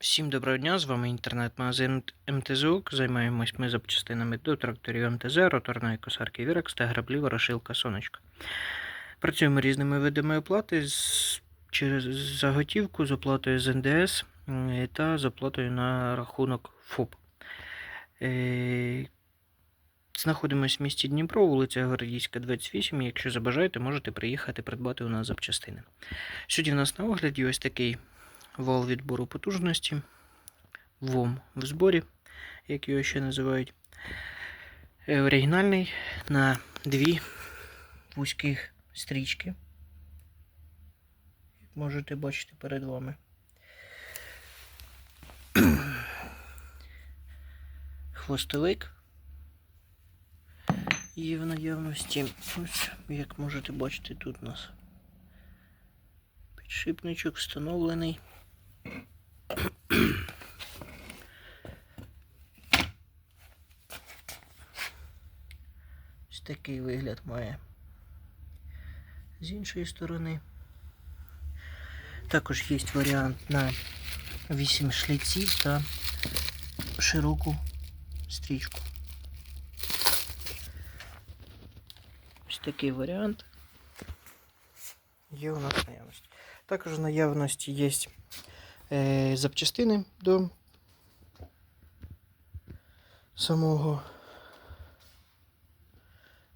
Всім доброго дня, з вами інтернет-магазин МТЗУК. Займаємось ми запчастинами до тракторів МТЗ, роторної косарки Вірекс та граблі ворошилка Сонечка. Працюємо різними видами оплати через заготівку з оплатою з НДС та з оплатою на рахунок ФОП. Е, Знаходимось в місті Дніпро, вулиця Городійська, 28. Якщо забажаєте, можете приїхати придбати у нас запчастини. Сьогодні в нас на огляді ось такий вал відбору потужності, ВОМ в зборі, як його ще називають. Е, Оригінальний на дві вузьких стрічки. Як можете бачити перед вами. Хвостовик. Є в наявності. Ось, як можете бачити, тут у нас підшипничок встановлений. Такий вигляд має з іншої сторони. Також є варіант на 8 шліців та широку стрічку. Ось такий варіант. Є у нас наявності. Також в наявності є е, запчастини до самого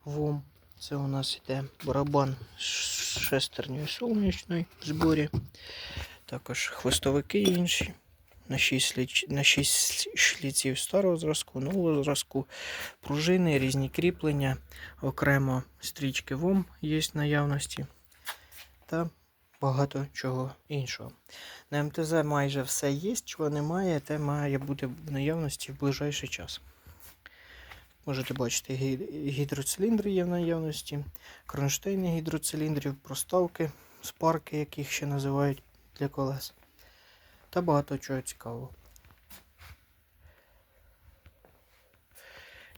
ВОМ. Це у нас йде барабан з шестернею сонячної в зборі. Також хвостовики інші. На 6, сліч... на 6 шліців старого зразку, нового зразку, пружини, різні кріплення, окремо стрічки ВОМ є в наявності. Та багато чого іншого. На МТЗ майже все є, чого немає, те має бути в наявності в ближайший час. Можете бачити, гідроциліндри є в наявності, кронштейни гідроциліндрів, проставки, спарки, яких ще називають для колес. Та багато чого цікавого.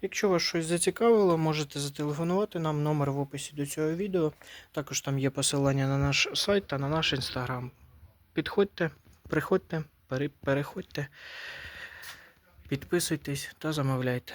Якщо вас щось зацікавило, можете зателефонувати нам номер в описі до цього відео. Також там є посилання на наш сайт та на наш інстаграм. Підходьте, приходьте, переходьте, підписуйтесь та замовляйте.